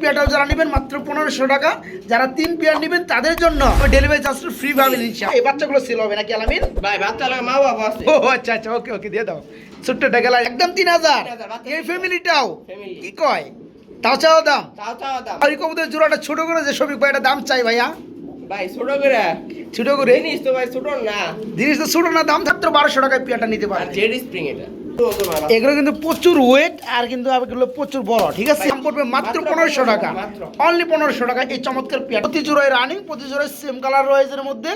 পেয়ারটাও যারা নেবেন মাত্র পনেরোশো টাকা যারা তিন পেয়ার নেবেন তাদের জন্য ডেলিভারি চার্জ ফ্রি ভাবে নিচ্ছি। এই বাচ্চাগুলো সেল হবে নাকি আলামিন? ভাই বাচ্চা মা বাবা আছে। ও আচ্ছা আচ্ছা ওকে ওকে দিয়ে দাও। ছোট্টটা গেলা একদম তিন হাজার। এই ফ্যামিলিটাও কি কয়? তাও চাও দাম? তাও চাও দাম। আর কবুতর জোড়াটা ছোট করে যে সবিক ভাই এটা দাম চাই ভাইয়া? ভাই ছোট করে? ছোট করে? জিনিস তো ভাই ছোট না। জিনিস তো ছোট না দাম মাত্র বারোশো টাকায় পেয়ারটা নিতে পারে। জেড স্প্রিং এটা। এগুলো কিন্তু প্রচুর ওয়েট আর কিন্তু এগুলো প্রচুর বড় ঠিক আছে? দাম পড়বে মাত্র পনেরোশো টাকা। অনলি পনেরোশো টাকা এই চমৎকার পেয়ার। প্রতি জোড়ায় রানিং প্রতি জোড়ায় সেম কালার রয়েছে এর মধ্যে।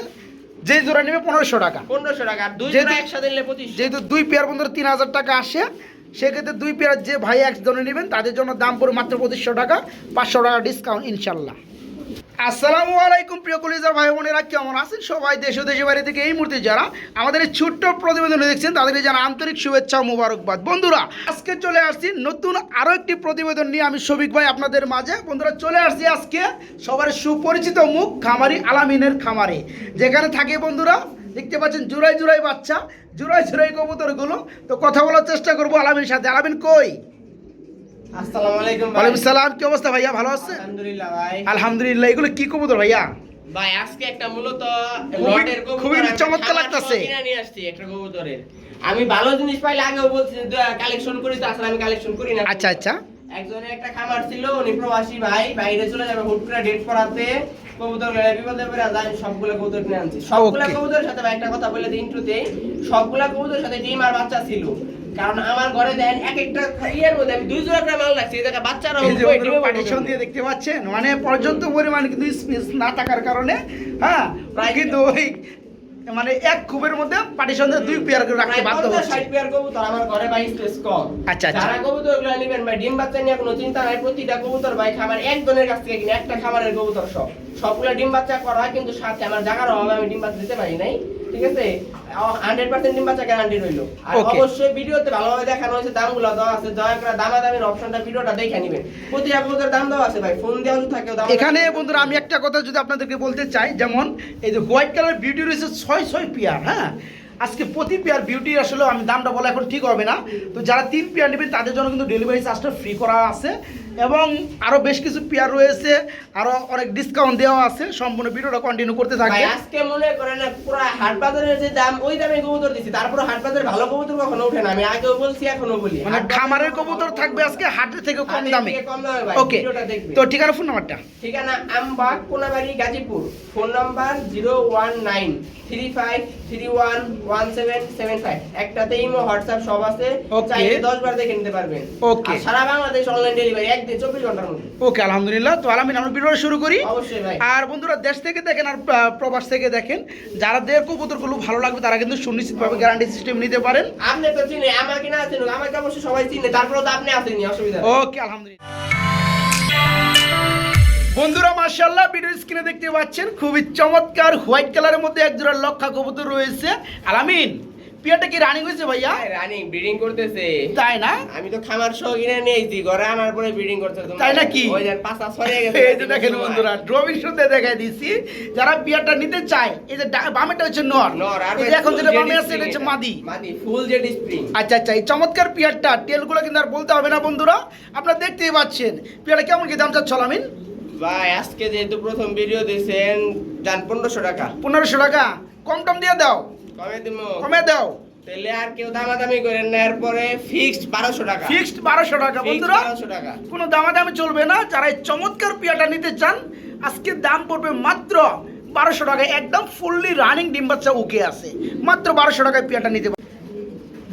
যে জোড়া নেবে পনেরোশো টাকা। পনেরোশো টাকা দুই যেহেতু- জোড়া একসাথে যেহেতু দুই পেয়ার বন্ধুরা তিন হাজার টাকা আসে সেক্ষেত্রে দুই পেয়ার যে ভাই একজনে নেবেন তাদের জন্য দাম পড়বে মাত্র পঁচিশশো টাকা পাঁচশো টাকা ডিসকাউন্ট ইনশাল্লাহ। আসসালামু আলাইকুম প্রিয় কলিজার ভাই বোনেরা, কেমন আছেন সবাই? দেশ ও দেশের বাইরে থেকে এই মুহূর্তে যারা আমাদের এই ছোট্ট প্রতিবেদন দেখছেন, তাদেরকে জানা আন্তরিক শুভেচ্ছা ও মুবারকবাদ। বন্ধুরা, আজকে চলে আসছি নতুন আরও একটি প্রতিবেদন নিয়ে আমি শফিক ভাই আপনাদের মাঝে। বন্ধুরা, চলে আসছি আজকে সবার সুপরিচিত মুখ, খামারি আলামিনের খামারে। যেখানে থাকে বন্ধুরা, দেখতে পাচ্ছেন জুড়াই জুড়াই বাচ্চা জুড়াই জুড়াই কবুতরগুলো। তো কথা বলার চেষ্টা করব আলামিনের সাথে। আলামিন কই? আসসালামু আলাইকুম ওয়ালাইকুম সালাম কি অবস্থা ভাইয়া? ভালো আছেন? আলহামদুলিল্লাহ ভাই। আলহামদুলিল্লাহ এগুলো কি কবুতর ভাইয়া? ভাই আজকে একটা মূলত লটের কবুতর খুবই আমি চমৎকার খামার লাগতাছে। নিয়ে আসছি একটা কবুতরের। আমি ভালো জিনিস পাইলে আগেও বলছি কালেকশন করি তো আসলে আমি কালেকশন করি না। আচ্ছা আচ্ছা। একজনের একটা খামার ছিল উনি প্রবাসী ভাই বাইরে চলে যাবে হুট করে ডেট করাতে কবুতর বিপদে পড়ে যায় সবগুলো কবুতর কিনে আনছি। সবগুলো কবুতরের সাথে একটা কথা বলে দিই ইন্ট্রোতে সবগুলা কবুতরের সাথে ডিম আর বাচ্চা ছিল। কারণ আমার ঘরে দেন এক একটা ইয়ের মধ্যে আমি দুই জোড়া করে মাল রাখছি এই জায়গায় বাচ্চারা এই যে বন্ধুরা পার্টিশন দিয়ে দেখতে পাচ্ছেন মানে পর্যাপ্ত পরিমাণ কিন্তু স্পেস না থাকার কারণে হ্যাঁ প্রায়- কিন্তু ওই মানে এক কুবের মধ্যে পার্টিশন দুই পেয়ার করে রাখতে বাধ্য হচ্ছে। ষাট পেয়ার কবুতর আমার ঘরে ভাই স্পেস কম। আচ্ছা, আচ্ছা। যারা কবুতরগুলো নেবেন ভাই ডিম বাচ্চা নিয়ে কোনো চিন্তা নাই প্রতিটা কবুতর ভাই খামার একজনের কাছ থেকে কিনে একটা খামারের কবুতর সব। সবগুলো ডিম বাচ্চা করা হয় কিন্তু সাথে আমার জায়গার অভাবে আমি ডিম বাচ্চা দিতে পারি নাই। ঠিক আছে? হান্ড্রেড পার্সেন্ট ডিম বাচ্চা গ্যারান্টি রইল। আর অবশ্যই ভিডিওতে ভালোভাবে দেখানো হয়েছে দামগুলো দেওয়া আছে দয়া করে দামাদামির অপশনটা ভিডিওটা দেখে নেবেন। কবুতর দাম দেওয়া আছে ভাই ফোন দেওয়া থাকে এখানে বন্ধুরা আমি একটা কথা যদি আপনাদেরকে বলতে চাই যেমন এই যে হোয়াইট কালার বিউটি রয়েছে ছয় ছয় পেয়ার হ্যাঁ? আজকে প্রতি পেয়ার বিউটি আসলে আমি দামটা বলা এখন ঠিক হবে না। তো যারা তিন পেয়ার নেবেন তাদের জন্য কিন্তু ডেলিভারি চার্জটা ফ্রি করা আছে। এবং আরও বেশ কিছু পেয়ার রয়েছে আরও অনেক ডিসকাউন্ট দেওয়া আছে সম্পূর্ণ ভিডিওটা কন্টিনিউ করতে থাকবে। আজকে মনে করেন না পুরো হাট বাজারের যে দাম ওই দামে কবুতর দিছি। তারপরে হাট বাজারে ভালো কবুতর কখনো ওঠে না আমি আগেও বলছি এখনও বলি। মানে খামারের কবুতর থাকবে আজকে হাটের থেকে কম দামে। কম দামে ভাই, ওকে তো ঠিকানা ফোন নাম্বারটা ঠিকানা Ambag Konabari Gazipur. Phone number zero one nine. Three five three one one seven seven five একটাতে ইমো হোয়াটসঅ্যাপ সব আছে। চাইলে দশ বার দেখে নিতে পারবেন. আর সারা বাংলাদেশ অনলাইন ডেলিভারি একদিন চব্বিশ ঘণ্টার মধ্যে। ওকে আলহামদুলিল্লাহ। তো আলহামদুলিল্লাহ আমরা ভিডিওটা শুরু করি। অবশ্যই ভাই। আর বন্ধুরা দেশ থেকে দেখেন আর প্রবাস থেকে দেখেন যারা দের কবুতরগুলো ভালো লাগবে তারা কিন্তু সুনিশ্চিতভাবে গ্যারান্টি সিস্টেম নিতে পারেন। আপনি তো চিনে আমাকে না চিনুক আমাকে অবশ্যই সবাই চিনে তারপরে তো আপনি আসেনি অসুবিধা ওকে আলহামদুলিল্লাহ। বন্ধুরা মার্শাল্লাহ ভিডিও স্ক্রিনে দেখতে পাচ্ছেন খুবই চমৎকার হোয়াইট কালারের মধ্যে এক জোড়া লক্ষা কবুতর রয়েছে। আলামিন পিয়াটা কি রানিং হয়েছে ভাইয়া? রানিং ব্রিডিং করতেছে। তাই না? আমি তো খামার সহ কিনে নিয়েছি ঘরে আনার পরে ব্রিডিং করতে তাই নাকি? ওই যে পাঁচা গেছে এই যে দেখেন বন্ধুরা ড্রবিং দেখাই দিছি। যারা বিয়ারটা নিতে চায় এই যে বামেটা হচ্ছে নর। নর আর এই এখন যেটা বামে আছে এটা হচ্ছে মাদি। মাদি ফুল জেড স্প্রিং আচ্ছা আচ্ছা এই চমৎকার পিয়ারটা টেলগুলো কিন্তু আর বলতে হবে না বন্ধুরা। আপনারা দেখতেই পাচ্ছেন পিয়ারটা কেমন কি দাম চাচ্ছ আলামিন? ভাই আজকে যেহেতু প্রথম ভিডিও দিয়েছেন পনেরোশো টাকা। পনেরোশো টাকা? কম টম দিয়ে দাও। কমে দিব। কমে দাও। তাহলে আর কেউ দামাদামি করেন না এরপরে ফিক্সড বারোশো টাকা। ফিক্সড বারোশো টাকা বন্ধুরা। 1200 টাকা। কোনো দামাদামি চলবে না। যারা এই চমৎকার পিয়াটা নিতে চান আজকে দাম পড়বে মাত্র বারোশো টাকায় একদম ফুললি রানিং ডিম বাচ্চা উকে আছে। মাত্র বারোশো টাকায় পিয়াটা নিতে।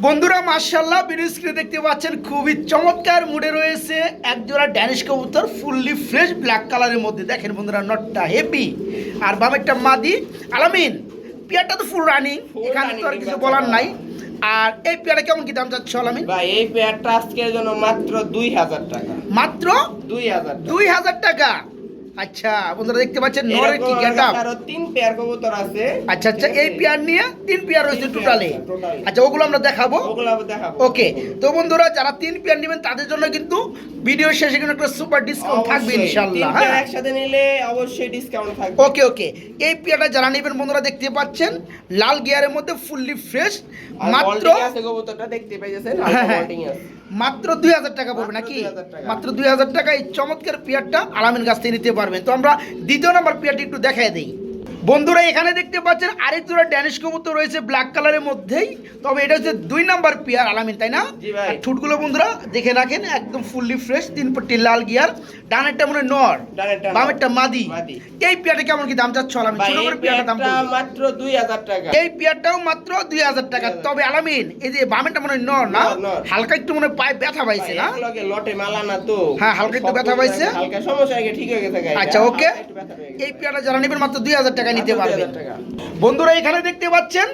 বন্ধুরা মার্শাল্লাহ ভিডিও স্ক্রিনে দেখতে পাচ্ছেন খুবই চমৎকার মুডে রয়েছে এক জোড়া ড্যানিশ কবুতর ফুললি ফ্রেশ ব্ল্যাক কালারের মধ্যে। দেখেন বন্ধুরা নটটা হেভি আর বামেরটা মাদি। আলামিন পিয়ারটা তো ফুল রানিং এখানে তো আর কিছু বলার নাই। আর এই পেয়ারা কেমন কি দাম যাচ্ছে আলামিন? ভাই এই পেয়ারটা আজকের জন্য মাত্র দুই হাজার টাকা। মাত্র দুই হাজার টাকা। দুই হাজার টাকা। আচ্ছা বন্ধুরা দেখতে পাচ্ছেন নরের কি এরকম গেট আমার কাছে আরও তিন পেয়ার কবুতর আছে। আচ্ছা আচ্ছা এই পেয়ার নিয়ে তিন পেয়ার রয়েছে তিন টোটালে আচ্ছা ওগুলো আমরা দেখাবো। ওগুলো দেখাবো। ওকে তো বন্ধুরা যারা তিন পেয়ার নেবেন তাদের জন্য কিন্তু ভিডিও শেষে কিন্তু একটা সুপার ডিসকাউন্ট থাকবে। ইনশাল্লাহ হ্যাঁ। একসাথে নিলে অবশ্যই ডিসকাউন্ট থাকবে। ওকে ওকে এই পেয়ারটা যারা নেবেন বন্ধুরা দেখতে পাচ্ছেন লাল গিয়ারের মধ্যে ফুললি ফ্রেশ মাত্র আছে কবুতরটা দেখতে পাইছেন হ্যাঁ, হ্যাঁ। মাত্র দুই হাজার টাকা পড়বে নাকি? মাত্র দুই হাজার টাকা এই চমৎকার পেয়ারটা আলামিন কাছ থেকে নিতে পারবেন। তো আমরা দ্বিতীয় নম্বর পিয়ারটি একটু দেখাই দিই। বন্ধুরা এখানে দেখতে পাচ্ছেন আরেক জোড়া ড্যানিশ কবুতর রয়েছে ব্ল্যাক কালারের মধ্যেই। তবে এটা হচ্ছে দুই নাম্বার পেয়ার আলামিন তাই না? ঠুটগুলো বন্ধুরা দেখে রাখেন একদম ফুললি ফ্রেশ তিন পট্টি লাল গিয়ার। ডানেরটা মনে নর। বামেরটা মাদি। এই পেয়ারটা কেমন কি দাম চাচ্ছ আলামিন? ছোট করে পেয়ারটা দাম মাত্র দুই হাজার টাকা। এই পেয়ারটাও মাত্র দুই হাজার টাকা। তবে আলামিন এই যে বামেরটা মনে হয় নর না। হালকা একটু মনে হয় পায়ে ব্যথা পাইছে না? লটে মালা না তো। হ্যাঁ, হালকা একটু ব্যথা পাইছে। হালকা সমস্যা ঠিক হয়ে গেছে আচ্ছা ওকে। এই পেয়ারটা যারা নেবেন মাত্র দুই হাজার টাকা নিতে পারবেন বন্ধুরা এখানে দেখতে পাচ্ছেন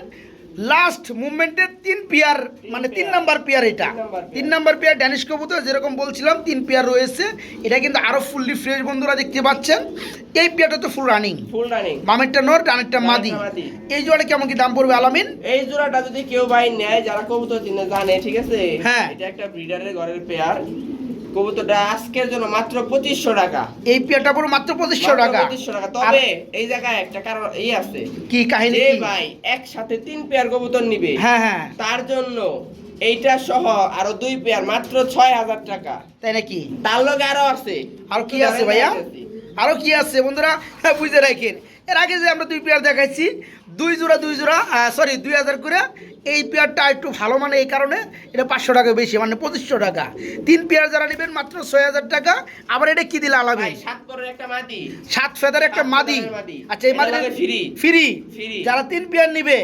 লাস্ট মুভমেন্টের তিন পেয়ার মানে তিন নাম্বার পেয়ার এটা। তিন নাম্বার পেয়ার। ড্যানিশ কবুতর যেরকম বলছিলাম তিন পেয়ার রয়েছে। এটা কিন্তু আরও ফুললি ফ্রেশ বন্ধুরা দেখতে পাচ্ছেন। এই পেয়ারটা তো ফুল রানিং ফুল রানিং বামেরটা নর ডানেরটা মাদি। এই জোড়া কেমন কি দাম পড়বে আলামিন? এই জোড়াটা যদি কেউ ভাই নেয় যারা কবুতর চিনে জানে ঠিক আছে? হ্যাঁ। এটা একটা ব্রিডারের ঘরের পেয়ার কবুতরটা আজকের জন্য মাত্র পঁচিশশো টাকা। এই পেয়ারটা পড়বে মাত্র পঁচিশশো টাকা? পঁচিশশো টাকা। তবে এই জায়গায় একটা কারণ এই আছে। কি কাহিনী ভাই একসাথে তিন পেয়ার কবুতর নিবে। হ্যাঁ হ্যাঁ। তার জন্য এইটা সহ আরও দুই পেয়ার মাত্র ছয় হাজার টাকা। তাই নাকি? তার লগে আরও আছে। আর কি আছে ভাইয়া? আরও কি আছে বন্ধুরা? বুঝে রাখেন। এর আগে যে আমরা দুই পেয়ার দেখাইছি দুই জোড়া দুই জোড়া সরি দুই হাজার করে এই পেয়ারটা একটু ভালো মানে এই কারণে এটা পাঁচশো টাকা বেশি মানে পঁচিশশো টাকা। তিন পেয়ার যারা নেবেন মাত্র ছয় হাজার টাকা আবার এটা কি দিলে আলাদা? ভাই সাত ফেদার একটা মাদি। আচ্ছা এই মাদি ফ্রি। ফ্রি। যারা তিন পেয়ার নিবে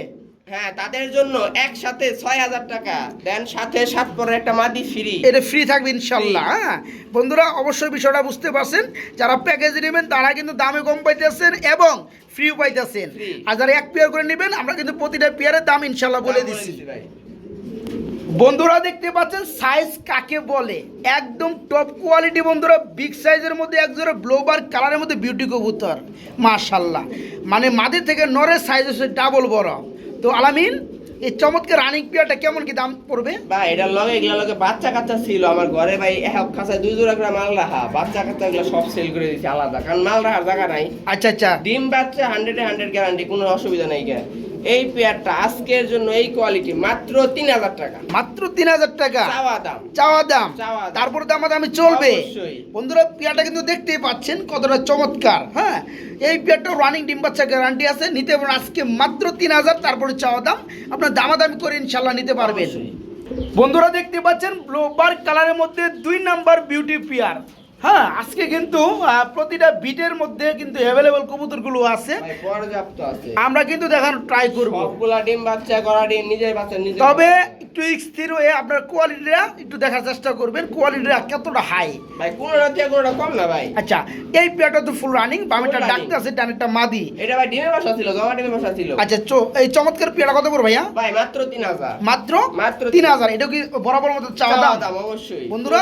হ্যাঁ তাদের জন্য একসাথে ছয় হাজার টাকা। দেন সাথে সাত পরের একটা মাদি ফ্রি এটা ফ্রি থাকবে ইনশাল্লাহ হ্যাঁ। বন্ধুরা অবশ্যই বিষয়টা বুঝতে পারছেন যারা প্যাকেজ নেবেন তারা কিন্তু দামে কম পাইতেছেন এবং ফ্রিও পাইতেছেন। আর যারা এক পেয়ার করে নেবেন আমরা কিন্তু প্রতিটা পেয়ারের দাম ইনশাল্লাহ বলে দিচ্ছি। বন্ধুরা দেখতে পাচ্ছেন সাইজ কাকে বলে? একদম টপ কোয়ালিটি বন্ধুরা বিগ সাইজের মধ্যে একজোড়া ব্লোবার কালারের মধ্যে বিউটি কবুতর। মাশাল্লাহ মানে মাদি থেকে নরের সাইজ হচ্ছে ডাবল বড়। তো আলামিন এই চমৎকার রানিং পেয়ারটা কেমন কি দাম পড়বে? ভাই এটার লগে এগুলা লগে বাচ্চা কাচ্চা ছিল আমার ঘরে ভাই এক খাঁচায় দুই জোড়া করে মাল রাখা। বাচ্চা কাচ্চা এগুলো সব সেল করে দিয়েছি আলাদা। কারণ মাল রাখার জায়গা নাই। আচ্ছা আচ্ছা। ডিম বাচ্চা হান্ড্রেড হান্ড্রেড গ্যারান্টি কোনো অসুবিধা নাই গে। এই পেয়ারটা আজকের জন্য এই কোয়ালিটি মাত্র তিন হাজার টাকা। মাত্র তিন হাজার টাকা? চাওয়া দাম। চাওয়া দাম। তারপরে দাম দামি চলবে। বন্ধুরা পেয়ারটা কিন্তু দেখতেই পাচ্ছেন কতটা চমৎকার হ্যাঁ? এই পেয়ারটা রানিং ডিম বাচ্চা গ্যারান্টি আছে নিতে পারেন আজকে মাত্র তিন হাজার তারপরে চাওয়া দাম। আপনার দামাদামি করে ইনশাল্লাহ নিতে পারবেন। বন্ধুরা দেখতে পাচ্ছেন ব্লোবার কালারের মধ্যে দুই নাম্বার বিউটি পেয়ার হ্যাঁ আজকে কিন্তু প্রতিটা বিটের মধ্যে কিন্তু অ্যাভেলেবল কবুতরগুলো আছে। পর্যাপ্ত আছে। আমরা কিন্তু দেখার ট্রাই করব। সবগুলা ডিম বাচ্চা করা ডিম নিজের বাচ্চা নিজে তবে একটু স্থির হয়ে আপনার কোয়ালিটিটা একটু দেখার চেষ্টা করবেন। কোয়ালিটিটা কতটা হাই ভাই কোনোটা কোনোটা কম না ভাই। আচ্ছা এই পেয়ারটা তো ফুল রানিং বামেটা। ডাক্তার আছে ডানেরটা মাদি। এটা ভাই ডিমের বাসা ছিল জমা ডিমের বাসা ছিল। আচ্ছা চো এই চমৎকার পেয়ারটা কত পড়বে ভাইয়া? ভাই মাত্র তিন হাজার। মাত্র মাত্র তিন হাজার। এটা কি বরাবর মতো চাওয়া দাম? অবশ্যই। বন্ধুরা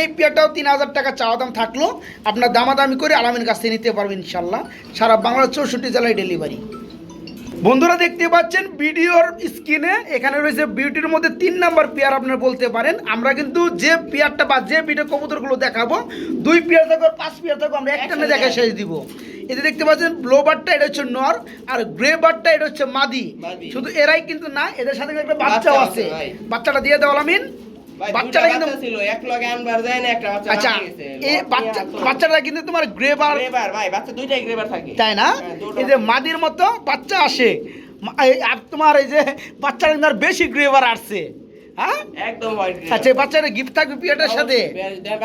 এই পেয়ারটাও তিন হাজার টাকা চাওয়া দাম থাকল। আপনার দামাদামি করে আলামিন কাছ থেকে নিতে পারবেন ইনশাল্লাহ সারা বাংলার চৌষট্টি জেলায় ডেলিভারি বন্ধুরা দেখতে পাচ্ছেন ভিডিওর স্ক্রিনে এখানে রয়েছে বিউটির মধ্যে তিন নাম্বার পেয়ার আপনারা বলতে পারেন। আমরা কিন্তু যে পেয়ারটা বা যে বিটের কবুতরগুলো দেখাবো দুই পেয়ার থাকো আর পাঁচ পেয়ার থাকো আমরা একটানে দেখা শেষ দিব। এতে দেখতে পাচ্ছেন ব্লো বারটা এটা হচ্ছে নর আর গ্রে বারটা এটা হচ্ছে মাদি। শুধু এরাই কিন্তু না এদের সাথে একটা বাচ্চাও বাচ্চা আছে বাচ্চাটা দিয়ে দাও আলামিন ভাই বাচ্চাটা কিন্তু ছিল এক লগে আনবার যায় না একটা বাচ্চা আচ্ছা এই বাচ্চা বাচ্চাটা কিন্তু তোমার গ্রেবার ভাই বাচ্চা দুইটাই গ্রেবার থাকে। তাই না? হ্যাঁ, এই যে মাদির মতো বাচ্চা আসে। তোমার এই যে বাচ্চাটা বেশি গ্রেভার আসছে। হ্যাঁ? একদম আচ্ছা গিফট থাকবে পিয়াটার সাথে?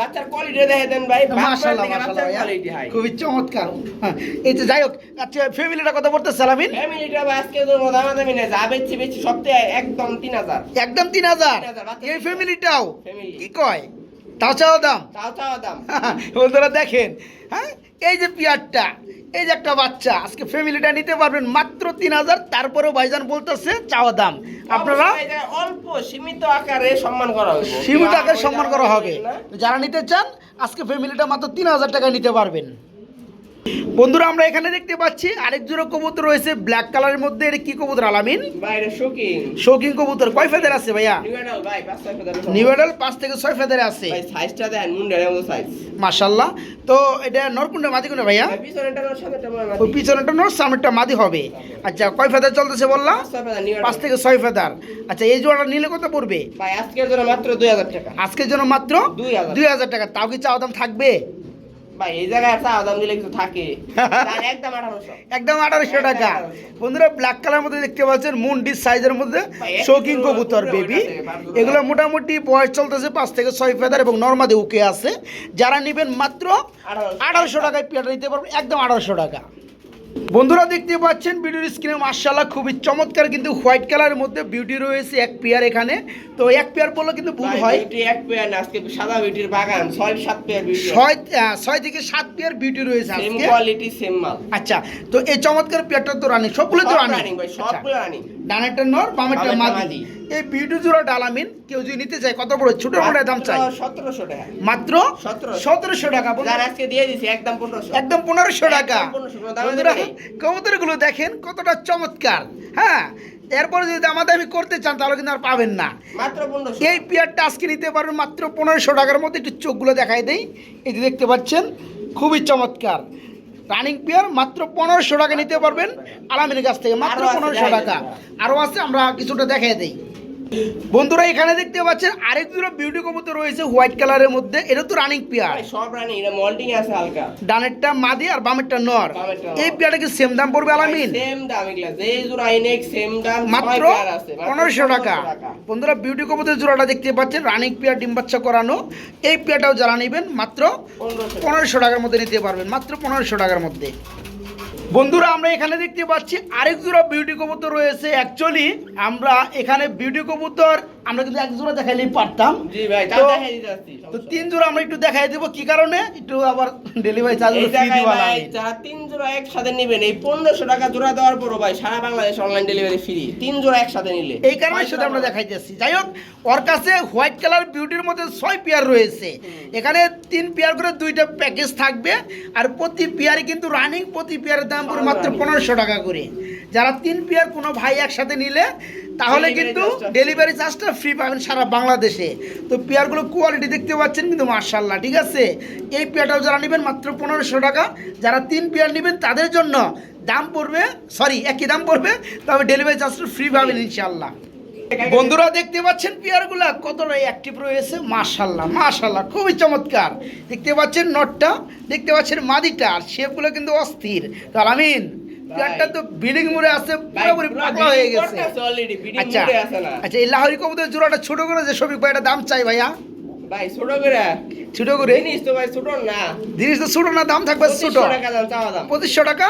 বাচ্চার কোয়ালিটি দেখে দেন ভাই। মাশাআল্লাহ মাশাআল্লাহ ভাইয়া। কোয়ালিটি হাই খুবই চমৎকার। হ্যাঁ, এই যে যাই হোক আচ্ছা ফ্যামিলিটা কথা বলতে সালামিন? ফ্যামিলিটা আজকে তো না যা বেচছি বেচছি সপ্তাহে একদম তিন হাজার। একদম তিন হাজার? 3,000 বাচ্চা এই ছিল। ফ্যামিলিটাও কি কয়? তাও চাও দাম? তাও চাওয়া দাম। বন্ধুরা দেখেন হ্যাঁ এই যে পিয়ারটা এই যে একটা বাচ্চা আজকে ফ্যামিলিটা নিতে পারবেন মাত্র তিন হাজার তারপরেও ভাইজান বলতেছে চাওয়া দাম। আপনারা? অল্প সীমিত আকারে সম্মান করা হবে। সীমিত আকারে সম্মান করা হবে। যারা নিতে চান আজকে ফ্যামিলিটা মাত্র তিন হাজার টাকা নিতে পারবেন। বন্ধুরা আমরা এখানে দেখতে পাচ্ছি আরেক জোড়া কবুতর রয়েছে ব্ল্যাক কালারের মধ্যে। এটা কি কবুতর আলামিন? শোকিং কবুতর। কয় ফেদের আছে ভাইয়া? নিউডাল ভাই পাঁচ থেকে ছয় ফেদের আছে। ভাই সাইজটা দেন মুন্ডের মতো সাইজ মাশাল্লাহ তো এটা নরকুন্ডা মাদি কোনটা ভাইয়া? ওই পিছনেটা নর সামনেরটা মাদি হবে। আচ্ছা কয় ফেদার চলতেছে বললা? পাঁচ থেকে ছয় ফেদার আচ্ছা এই জোড়াটা নিলে কত পড়বে? ভাই আজকের জন্য মাত্র দুই হাজার টাকা। আজকের জন্য মাত্র 2000 দুই হাজার টাকা। তাও কি চাওয়া দাম থাকবে? ভাই এই জায়গায় চাওয়া দাম দিলে কিছু থাকে। একদম আঠারোশো। একদম আঠারোশো টাকা। বন্ধুরা ব্ল্যাক কালার মধ্যে দেখতে পাচ্ছেন মুন্ডির সাইজের মধ্যে শৌকিং কবুতর বেবি। এগুলো মোটামুটি বয়স চলতেছে পাঁচ থেকে ছয় ফেদার এবং নর্মাদে উকে আছে। যারা নিবেন মাত্র আঠারোশো টাকায় পেয়ারটা নিতে পারবেন একদম আঠারোশো টাকা। বন্ধুরা দেখতে পাচ্ছেন ভিডিওর স্ক্রিনে মার্শাল্লাহ খুবই চমৎকার কিন্তু হোয়াইট কালারের মধ্যে বিউটি রয়েছে এক পেয়ার এখানে। তো এক পেয়ার বললে কিন্তু ভুল হয়। এক পেয়ার না আজকে সাদা বিউটির বাগান ছয় সাত পেয়ার বিউটি ছয় ছয় থেকে সাত পেয়ার বিউটি রয়েছে সেম কোয়ালিটি সেম মাল। আচ্ছা তো এই চমৎকার পেয়ারটা তো রানি সবগুলো তো রানি ভাই আচ্ছা, সবগুলো রানিং ডানেরটা নর বামেরটা মাদি। এই বিউটি জোড়া ডালামিন কেউ যদি নিতে চায় কত বড় ছোট মোটা দাম চাই? সতেরোশো টাকা। মাত্র 1700 সতেরোশো টাকা আজকে দিয়ে দিছি একদম পনেরোশো। একদম পনেরোশো টাকা। একদম 1500 কোনো দামে বন্ধুরা দেবে নেই। কবুতরগুলো দেখেন কতটা চমৎকার। হ্যাঁ এরপরে যদি দামাদামি করতে চান তাহলে কিন্তু আর পাবেন না। মাত্র এই পেয়ারটা আজকে নিতে পারবেন মাত্র পনেরোশো টাকার মধ্যে। একটু চোখগুলো দেখাই দেই। এই যে দেখতে পাচ্ছেন খুবই চমৎকার। রানিং পিয়ার মাত্র পনেরোশো টাকা নিতে পারবেন। আলামিনের কাছ থেকে মাত্র পনেরোশো টাকা। আরও আছে আমরা কিছুটা দেখাই দেই। বন্ধুরা এখানে দেখতে পাচ্ছেন আরেক দুটো বিউটি কবুতর রয়েছে হোয়াইট কালারের মধ্যে। এটা তো রানিং পেয়ার সব রানিং এটা মল্টিং আছে হালকা। ডানেরটা মাদি আর বামেরটা নর। এই পেয়ারটা কি সেম দাম পড়বে আলামিন? সেম দাম এগুলা। যে জোড়া আইনেক সেম দাম মাত্র ছয় পেয়ার আছে, মাত্র পনেরোশো টাকা। বন্ধুরা বিউটি কবুতর জোড়াটা দেখতে পাচ্ছেন রানিং পেয়ার ডিম বাচ্চা করানো। এই পেয়ারটাও যারা নেবেন মাত্র পনেরোশো পনেরোশো টাকার মধ্যে নিতে পারবেন মাত্র পনেরোশো টাকার মধ্যে। বন্ধুরা, আমরা এখানে দেখতে পাচ্ছি আরেক জোড়া বিউটি কবুতর রয়েছে। অ্যাকচুয়ালি আমরা এখানে বিউটি কবুতর আমরা কিন্তু এক জোড়া দেখাইলেই পারতাম। জি ভাই তা তিন জোড়া আমরা একটু দেখাই দেবো কি কারণে? একটু আবার ডেলিভারি চার্জ ভাই যারা তিন জোড়া একসাথে নেবেন এই পনেরোশো টাকা জোড়া দেওয়ার পরও ভাই সারা বাংলাদেশ অনলাইন ডেলিভারি ফ্রি তিন জোড়া একসাথে নিলে। এই কারণে শুধু আমরা দেখাইতেছি। যাই হোক ওর কাছে হোয়াইট কালার বিউটির মধ্যে ছয় পেয়ার রয়েছে। এখানে তিন পেয়ার করে দুইটা প্যাকেজ থাকবে আর প্রতি পেয়ারে কিন্তু রানিং প্রতি পেয়ারের দাম পড়ে মাত্র। পনেরোশো টাকা করে। যারা তিন পেয়ার কোনো ভাই একসাথে নিলে তাহলে কিন্তু ডেলিভারি চার্জটা ফ্রি পাবেন সারা বাংলাদেশে। তো পেয়ারগুলো কোয়ালিটি দেখতে পাচ্ছেন কিন্তু মার্শাল্লাহ ঠিক আছে? এই পেয়ারটাও যারা নেবেন মাত্র পনেরোশো টাকা। যারা তিন পেয়ার নেবেন তাদের জন্য দাম পড়বে সরি একই দাম পড়বে তবে ডেলিভারি চার্জটা ফ্রি পাবেন ইনশাল্লাহ বন্ধুরা দেখতে পাচ্ছেন পেয়ারগুলা কতটা অ্যাক্টিভ রয়েছে মাশাল্লাহ মাশাল্লাহ খুবই চমৎকার। দেখতে পাচ্ছেন নটটা দেখতে পাচ্ছেন মাদিটা আর শেপগুলো কিন্তু অস্থির। তো আলামিন পেয়ারটা তো বিল্ডিং মোড়ে আছে পুরোপুরি পাগলা হয়ে গেছে। আচ্ছা। আচ্ছা এই লাহরি কবুতর জোড়াটা ছোট করে যে সবিক ভাই এটা দাম চাই ভাইয়া। ভাই ছোট করে। ছোট করে। জিনিস তো ভাই ছোট না। জিনিস তো ছোট না দাম থাকবে ছোট। 2500 টাকা দাম চাওয়া দাম। পঁচিশশো টাকা?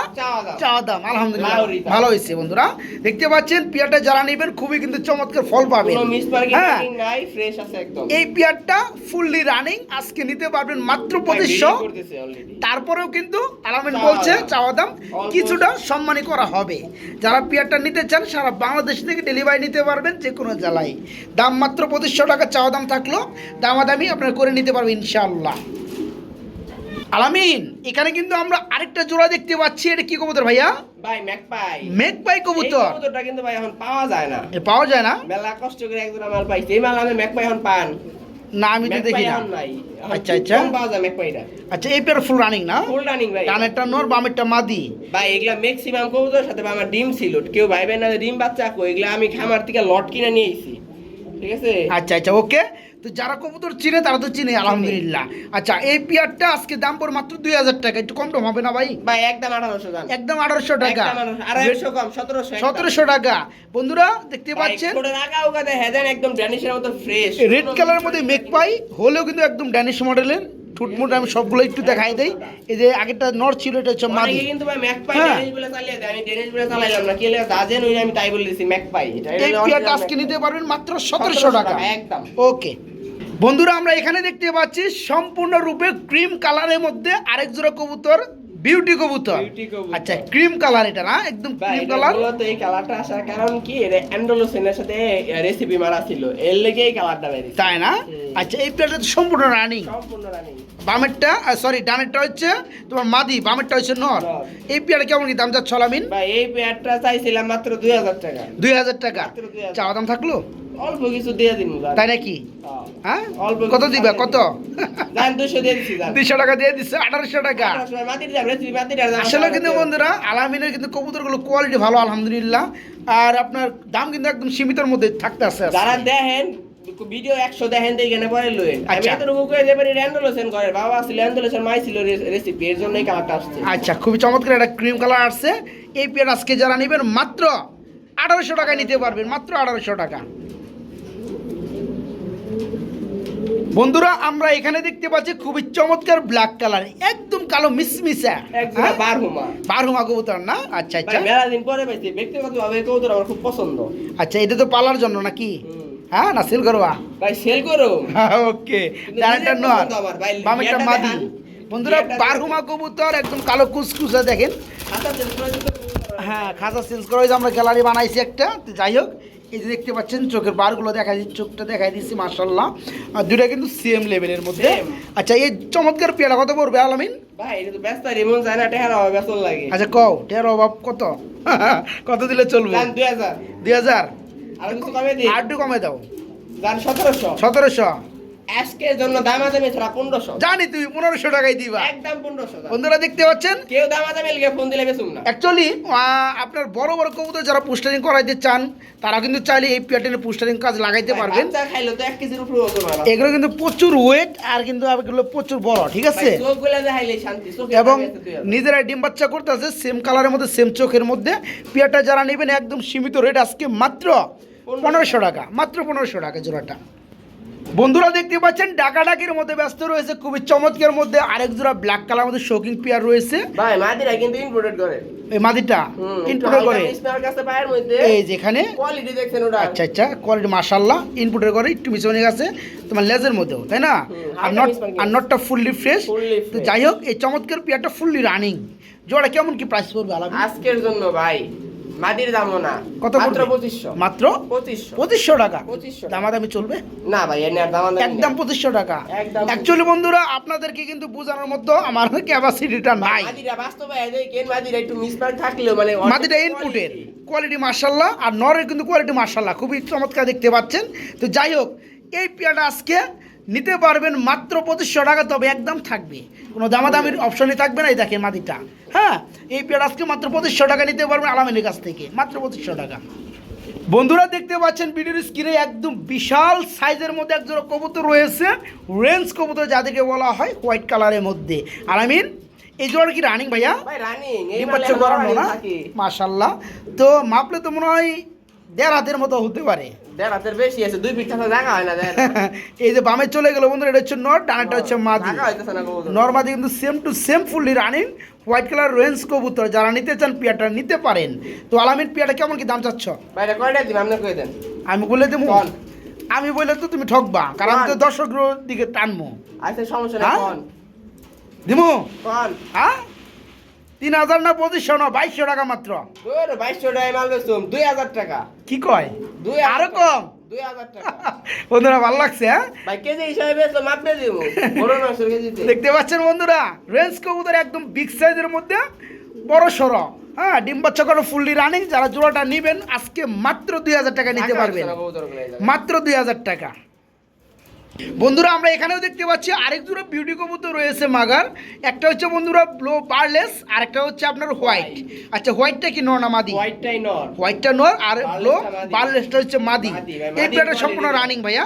চাওয়া দাম। আলহামদুলিল্লাহ। ভালো হয়েছে বন্ধুরা। দেখতে পাচ্ছেন পেয়ারটা যারা নেবেন খুবই কিন্তু চমৎকার ফল পাবেন। হ্যাঁ। এই পেয়ারটা ফুললি রানিং আজকে নিতে পারবেন মাত্র পঁচিশশো। তারপরেও কিন্তু আলামিন বলছে। চাওয়া দাম কিছুটা সম্মানী করা হবে। যারা পেয়ারটা নিতে চান সারা বাংলাদেশ থেকে ডেলিভারি নিতে পারবেন যে কোনো জেলায়। দাম মাত্র পঁচিশশো টাকা চাওয়া দাম থাকল। দামাদামি আপনারা করে নিতে পারবেন ইনশাআল্লাহ। আলামিন এখানে কিন্তু আমরা আরেকটা জোড়া দেখতে পাচ্ছি। এটা কি কবুতর ভাইয়া? ভাই ম্যাকপাই। মেঘপাই কবুতর। কবুতরটা কিন্তু ভাই এখন পাওয়া যায় না। এ পাওয়া যায় না? মেলা কষ্ট করে একজন মাল পাইছে। এই মাল আমি ম্যাকপাই এখন পান। না আমি তো দেখি না। আচ্ছা, আচ্ছা। পাওয়া যায় আচ্ছা এই পেয়ার ফুল রানিং না? ফুল রানিং ভাই। ডানেরটা নর বামেরটা মাদি। ভাই এগুলা ম্যাক্সিমাম কবুতর সাথে আমার ডিম ছিল। কেউ ভাইবেন না ডিম বাচ্চা কো এগুলা আমি খামার থেকে লট কিনে নিয়েছি ঠিক আছে? আচ্ছা আচ্ছা ওকে। তো যারা কবুতর চিনে তারা তো চিনে আলহামদুলিল্লাহ। আচ্ছা এই পেয়ারটা আজকে দাম পর মাত্র দুই হাজার টাকা। একটু কম টম হবে না ভাই? ভাই একদম আঠারোশো দাম। একদম আঠারোশো টাকা। আড়াইশো কম সতেরোশো সতেরোশো টাকা। বন্ধুরা দেখতে পাচ্ছেন? হেদেন একদম ড্যানিশের মতো ফ্রেশ রেড কালারের মধ্যে মেক পাই হলেও কিন্তু একদম ড্যানিশ মডেলের ঠুটমুট আমি সবগুলো একটু দেখাই দেই। এই যে আগেরটা নর ছিল এটা হচ্ছে মাদি। কিন্তু ভাই ম্যাক পাই হ্যাঁ। ড্যানিশ বলে চালিয়ে দেয়। আমি ড্যানিশ বলে চালাইলাম না। কেলে দাজেন ওই আমি তাই বলে দিছি ম্যাক পাই এটা এই পেয়ারটা আজকে নিতে পারবেন মাত্র সতেরোশো টাকা একদম। ওকে। বন্ধুরা আমরা এখানে দেখতে পাচ্ছি সম্পূর্ণরূপে ক্রিম কালারের মধ্যে আরেক জোড়া কবুতর বিউটি কবুতর। আচ্ছা ক্রিম কালার এটা না? একদম ক্রিম কালার মূলত এই কালারটা আসার কারণ কি? এটা অ্যান্ডোলোসেনের সাথে রেসিপি মারা ছিল। এর লেগে এই কালারটা বেরিয়েছে। তাই না? আচ্ছা এই পেয়ারটা তো সম্পূর্ণ রানিং সম্পূর্ণ রানিং বামেরটা সরি ডানেরটা হচ্ছে তোমার মাদি বামেরটা হচ্ছে নর। এই পেয়ারটা কেমন কি দাম যাচ্ছে আলামিন? ভাই এই পেয়ারটা চাইছিলাম মাত্র দুই হাজার টাকা। দুই হাজার টাকা। মাত্র 2000 চাওয়া দাম থাকল? অল্প কিছু দিয়ে দিন তাই নাকি? হ্যাঁ। অল্প কত দিবা? কত? দুইশো টাকা দিয়ে দিচ্ছে আঠারোশো টাকা। আসলে কিন্তু বন্ধুরা আলামিনের কিন্তু কবুতরগুলো কোয়ালিটি ভালো আলহামদুলিল্লাহ। আর আপনার দাম কিন্তু একদম সীমিতর মধ্যে থাকতে আছে যারা দেখেন ভিডিও একশো দেখেন তো এখানে পরে লইন আমি। এতটুকু করে যে র্যান্ডোলেশন করে বাবা ছিল র্যান্ডোলেশন মাই ছিল রেসিপি এর জন্য কালারটা আসছে। আচ্ছা খুবই চমৎকার একটা ক্রিম কালার আসছে। এই পেয়ার আজকে যারা নেবেন মাত্র আঠারোশো টাকায় নিতে পারবেন মাত্র আঠারোশো টাকা। বন্ধুরা আমরা এখানে দেখতে পাচ্ছি খুবই চমৎকার ব্ল্যাক কালার একদম কালো মিসমিসা। হ্যাঁ? বারহুমা। বারহুমা কবুতর না? আচ্ছা আচ্ছা। মেলা দিন পরে পাইছি। ব্যক্তিগত ভাবে কবুতর আমার খুব পছন্দ। আচ্ছা এটা তো পালার জন্য নাকি? হ্যাঁ না সেল করবা? ভাই সেল করো। ওকে। নর পছন্দ আমার, ভাই, বামেরটা লিয়াটা মাদি। বন্ধুরা বারহুমা কবুতর একদম কালো কুচকুচা দেখেন। হ্যাঁ খাঁচা চেঞ্জ করে যে আমরা গ্যালারি বানাইছি একটা। যাই হোক এই যে দেখতে পাচ্ছেন চোখের বারগুলো দেখা দিচ্ছে চোখটা দেখাই দিচ্ছি মার্শাল্লাহ আর দুটা কিন্তু সেম লেভেলের মধ্যে। আচ্ছা এই চমৎকার পেয়ারা কত পড়বে আলামিন? আচ্ছা কও টের অভাব কত? কত দিলে চলবে? দুই হাজার। দুই হাজার। আর একটু কমে দাও। সতেরোশো। সতেরোশো। আজকের জন্য দামাদামি ছাড়া পনেরোশো। জানি তুমি পনেরোশো টাকায় দিবা। একদম পনেরোশো বন্ধুরা দেখতে পাচ্ছেন? কেউ দামাদামি লিখে ফোন দিলে না। অ্যাকচুয়ালি আপনার বড় বড় কবুতর যারা পোস্টারিং করাইতে চান তারা কিন্তু চাইলে এই প্যাটার্নে পোস্টারিং কাজ লাগাইতে পারবেন। খাইলো তো এক কেজির উপরে। এগুলো কিন্তু প্রচুর ওয়েট আর কিন্তু এগুলো প্রচুর বড় ঠিক আছে? চোখগুলো দেখাইলে শান্তি এবং। নিজেরাই ডিম বাচ্চা করতে আছে সেম কালারের মধ্যে সেম চোখের মধ্যে। পিয়াটা যারা নেবেন একদম সীমিত রেট আজকে মাত্র পনেরোশো টাকা মাত্র পনেরোশো টাকা জোড়াটা। বন্ধুরা দেখতে পাচ্ছেন ডাকাডাকির মধ্যে ব্যস্ত রয়েছে খুবই চমৎকার মধ্যে আরেক জোড়া ব্ল্যাক কালার মধ্যে শোকিং পেয়ার রয়েছে। ভাই মাদিরা কিন্তু ইম্পোর্টেড করে। এই মাদিটা ইনপুটের করে। এই যেখানে কোয়ালিটি দেখছেন ওটা। আচ্ছা আচ্ছা কোয়ালিটি মার্শাল্লাহ ইনপুটের করে একটু মিশনে গেছে তোমার লেজের মধ্যেও তাই না? আর নট আর। নটটা ফুললি ফ্রেশ তো যাই হোক এই চমৎকার পেয়ারটা ফুললি রানিং জোড়া কেমন কি প্রাইস পড়বে আলাদা? আজকের জন্য ভাই মাদির দামও না। কত মাত্র পঁচিশশো। মাত্র? পঁচিশশো। পঁচিশশো টাকা? দামাদামি চলবে? না ভাই এনে আর দামাদামি একদম পঁচিশশো টাকা। একদম। অ্যাকচুয়ালি বন্ধুরা আপনাদেরকে কিন্তু বোঝানোর মতো আমার ক্যাপাসিটিটা নাই। মাদিরা বাস্তবে এই কেন মাদিরা একটু মিসমার থাকলেও মানে মাদিটা ইনপুটের কোয়ালিটি মার্শাল্লাহ আর নরের কিন্তু কোয়ালিটি মার্শাল্লাহ খুবই চমৎকার দেখতে পাচ্ছেন। তো যাই হোক এই পেয়ারটা আজকে নিতে পারবেন মাত্র পঁচিশশো টাকা তবে একদম থাকবে। কোনো দামাদামির অপশনই থাকবে না এই দেখেন মাদিটা হ্যাঁ এই পেয়ার আজকে মাত্র পঁচিশশো টাকা নিতে পারবেন আলামিনের কাছ থেকে মাত্র পঁচিশশো টাকা। বন্ধুরা দেখতে পাচ্ছেন ভিডিওর স্ক্রিনে একদম বিশাল সাইজের মধ্যে একজোড়া কবুতর রয়েছে রেঞ্জ কবুতর যাদেরকে বলা হয় হোয়াইট কালারের মধ্যে। আলামিন এই জোড়া কি রানিং ভাইয়া? ভাই রানিং মাশাল্লাহ তো মাপলে তো মনে হয় দেড় হাতের মতো হতে পারে। দেড় হাতের বেশি আছে দুই থাকা জায়গা হয় না এই যে বামে চলে গেল বন্ধুরা এটা হচ্ছে নর ডানাটা হচ্ছে মাদি। নর মাদি কিন্তু same to same fully running white colour range কবুতর যারা নিতে চান পিয়াটা নিতে পারেন। তো আলামিন পিয়াটা কেমন কি দাম চাচ্ছ? ভাই কয়টা দিন আপনি কই দেন? আমি বলে দেবো? আমি বললে তো তুমি ঠকবা কারণ আমি তো কোন? দিকে টানবো। আচ্ছা সমস্যা নেই হ্যাঁ? দিমু? হ্যাঁ? তিন হাজার না পঁচিশশো না বাইশশো টাকা মাত্র? বাইশশো টাকা মাল বেচুম দুই হাজার টাকা। কি কয়? দুই আরও কম? দুই হাজার টাকা। বন্ধুরা ভালো লাগছে হ্যাঁ? ভাই কেজি হিসাবে বেচলাম আপনি দিব। কেজিতে। দেখতে পাচ্ছেন বন্ধুরা রেঞ্জ কবুতর একদম বিগ সাইজের মধ্যে বড় সড়ো হ্যাঁ ডিম বাচ্চা করে ফুললি রানিং যারা জোড়াটা নেবেন আজকে মাত্র দুই হাজার টাকা নিতে পারবেন। মাত্র দুই হাজার টাকা। বন্ধুরা আমরা এখানেও দেখতে পাচ্ছি আরেক দুটো বিউটি কবুতর রয়েছে মাগার। একটা হচ্ছে বন্ধুরা ব্লো বারলেস আর একটা হচ্ছে আপনার হোয়াইট আচ্ছা হোয়াইটটা কি নর না মাদি? হোয়াইটটাই নর। হোয়াইটটা নর আর ব্লো। বারলেসটা হচ্ছে মাদি। এই সম্পূর্ণ রানিং ভাইয়া।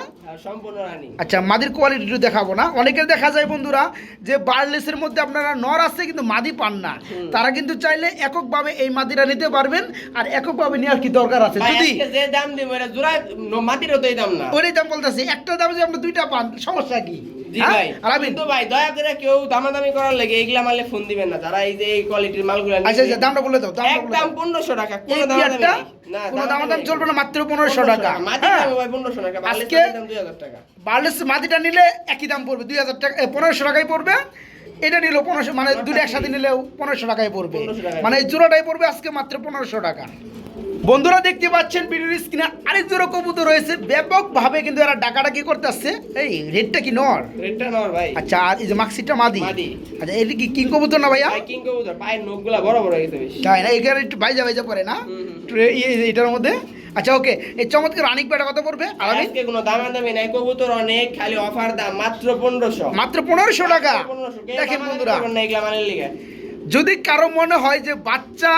রানি আচ্ছা মাদির কোয়ালিটি একটু দেখাবো না। অনেকের দেখা যায় বন্ধুরা যে বার্লেসের মধ্যে আপনারা নর আছে কিন্তু মাদি পান না। তারা কিন্তু চাইলে এককভাবে এই মাদিটা নিতে পারবেন আর এককভাবে নেওয়ার কি দরকার আছে? যদি যে দাম দিব এটা জোড়া মাটিরও তো এই দাম না। ওইটাই দাম বলতেছি। একটা দাম যে আপনি দুইটা পান সমস্যা কি? হ্যাঁ? ভাই আর আমি কিন্তু ভাই দয়া করে কেউ দামাদামি করার লাগে এইগুলা মালে ফোন দিবেন না। যারা এই যে এই কোয়ালিটির মালগুলো আচ্ছা আচ্ছা দামটা বলে দাও একদম পনেরোশো টাকা এই কোনো দামাদামি না কোনো দাম দাম দামাদামি চলবে না মাত্র পনেরোশো টাকা। মাটি হ্যাঁ। দাম ভাই পনেরোশো টাকা আজকে- আজকে দুই হাজার টাকা। বার্লেস মাদিটা নিলে একই দাম পড়বে দুই হাজার টাকা পনেরোশো টাকাই পড়বে। এটা নিল পনেরোশো মানে দুটো একসাথে নিলেও পনেরোশো টাকায় পড়বে। মানে এই জোড়াটাই পড়বে আজকে মাত্র পনেরোশো টাকা। বন্ধুরা দেখতে পাচ্ছেন ভিডিওর স্ক্রিনে আরেক জোড়া কবুতর রয়েছে। ব্যাপকভাবে কিন্তু এরা ডাকাডাকি করতে আসছে এই রেটটা কি নর? রেটটা নর ভাই। আচ্ছা আর এই যে মার্কশিটটা মাদি? মাদি। আচ্ছা এটা কি কিং কবুতর না ভাইয়া? ভাই কিং কবুতর। পায়ের নখগুলা বড় বড় হয়ে গেছে বেশি। তাই না? এখানে একটু বাইজা বাইজা পড়ে না? এটার মধ্যে? আচ্ছা ওকে। এই চমৎকার রানিক পেটা কত পড়বে? আলামিন আজকে কোনো দাম দামি নাই। কবুতর অনেক খালি অফার দাম। মাত্র পনেরোশো। মাত্র পনেরোশো টাকা? দেখেন বন্ধুরা। যদি কারও মনে হয় যে বাচ্চা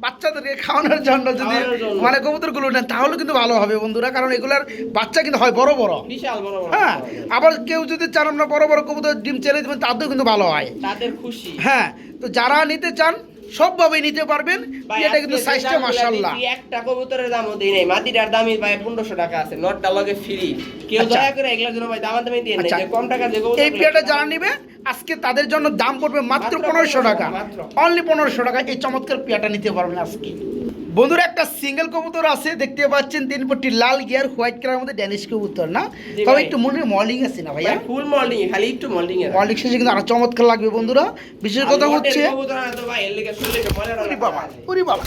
বাচ্চাদেরকে খাওয়ানোর জন্য যদি। মানে কবুতরগুলো নেন তাহলে কিন্তু ভালো হবে বন্ধুরা কারণ এগুলার বাচ্চা কিন্তু হয় বড় বড়। বিশাল বড় বড় হ্যাঁ আবার কেউ যদি চান আমরা বড় বড় কবুতর ডিম ছেড়ে দেবেন তাতেও কিন্তু ভালো হয়। তাদের খুশি। হ্যাঁ তো যারা নিতে চান সবভাবেই নিতে পারবেন। এটা কিন্তু সাইজটা মাশাআল্লাহ। একটা কবুতরের দামও দেই নাই। মাটিটার দামই ভাই পনেরোশো টাকা আছে নটটা লগে ফ্রি কেউ আচ্ছা। দয়া করে এগুলোর জন্য ভাই দামাদামি দিয়ে নেই আচ্ছা। কম টাকা যে কবুতর এই পিয়াটা যারা নিবে আজকে তাদের জন্য দাম পড়বে মাত্র পনেরোশো টাকা। অনলি পনেরোশো টাকা এই চমৎকার পেয়াটা নিতে পারবেন আজকে। বন্ধুরা একটা সিঙ্গেল কবুতর আছে দেখতে পাচ্ছেন তিন পট্টি লাল গিয়ার হোয়াইট কালার মধ্যে ড্যানিশ কবুতর না? তবে একটু মনে মলিং আছে না ভাইয়া? ফুল মল্ডিং খালি একটু মল্ডিং এর মলিং শেষে কিন্তু আরও চমৎকার লাগবে বন্ধুরা। বিশেষ কথা হচ্ছে ওরে বাবা ওরে বাবা।